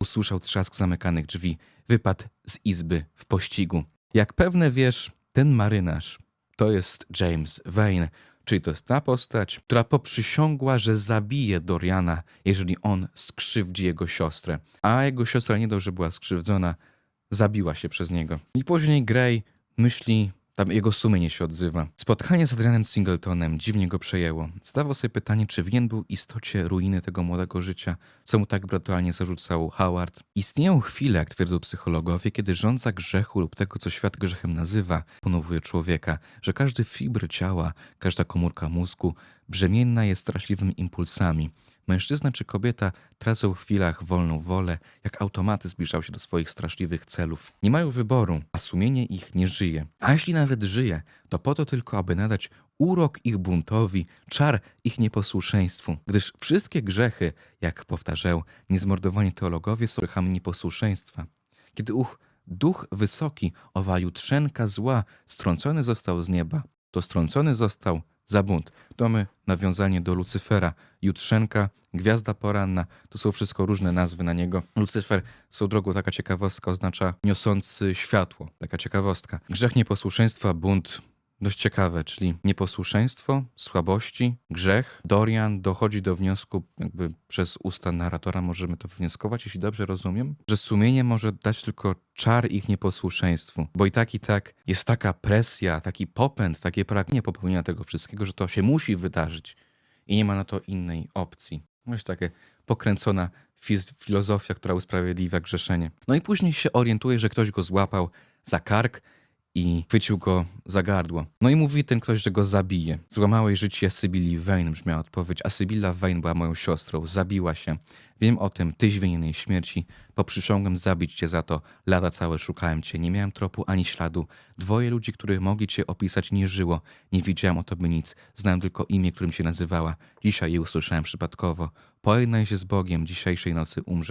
usłyszał trzask zamykanych drzwi, wypadł z izby w pościgu. Jak pewne wiesz, ten marynarz to jest James Vane, czyli to jest ta postać, która poprzysiągła, że zabije Doriana, jeżeli on skrzywdzi jego siostrę. A jego siostra nie dość, że była skrzywdzona, zabiła się przez niego. I później Grey myśli, tam jego sumienie się odzywa. Spotkanie z Adrianem Singletonem dziwnie go przejęło. Zdawał sobie pytanie, czy winien był istocie ruiny tego młodego życia, co mu tak brutalnie zarzucał Howard. Istnieją chwile, jak twierdzą psychologowie, kiedy rządza grzechu lub tego, co świat grzechem nazywa, ponowuje człowieka, że każdy fibr ciała, każda komórka mózgu brzemienna jest straszliwymi impulsami. Mężczyzna czy kobieta tracą w chwilach wolną wolę, jak automaty zbliżają się do swoich straszliwych celów. Nie mają wyboru, a sumienie ich nie żyje. A jeśli nawet żyje, to po to tylko, aby nadać urok ich buntowi, czar ich nieposłuszeństwu. Gdyż wszystkie grzechy, jak powtarzał niezmordowani teologowie, są grzechami nieposłuszeństwa. Kiedy uch, duch wysoki, owa jutrzenka zła, strącony został z nieba, to strącony został za bunt. To mamy nawiązanie do Lucyfera. Jutrzenka, gwiazda poranna, to są wszystko różne nazwy na niego. Lucyfer, są drogą taka ciekawostka, oznacza niosący światło. Taka ciekawostka. Grzech nieposłuszeństwa, bunt, dość ciekawe, czyli nieposłuszeństwo, słabości, grzech. Dorian dochodzi do wniosku, jakby przez usta narratora możemy to wywnioskować, jeśli dobrze rozumiem, że sumienie może dać tylko czar ich nieposłuszeństwu. Bo i tak, i tak jest taka presja, taki popęd, takie pragnienie popełnienia tego wszystkiego, że to się musi wydarzyć i nie ma na to innej opcji. Właśnie takie pokręcona filozofia, która usprawiedliwia grzeszenie. No i później się orientuje, że ktoś go złapał za kark i chwycił go za gardło. No i mówi ten ktoś, że go zabije. Złamałeś życie Sybilli Vane, brzmiała odpowiedź, a Sybilla Vane była moją siostrą, zabiła się. Wiem o tym, tyś winien jej śmierci. Poprzysiągłem zabić cię za to. Lata całe szukałem cię, nie miałem tropu ani śladu. Dwoje ludzi, których mogli cię opisać, nie żyło. Nie wiedziałem o tobie nic. Znałem tylko imię, którym się nazywała. Dzisiaj je usłyszałem przypadkowo. Pojednaj się z Bogiem, dzisiejszej nocy umrzesz.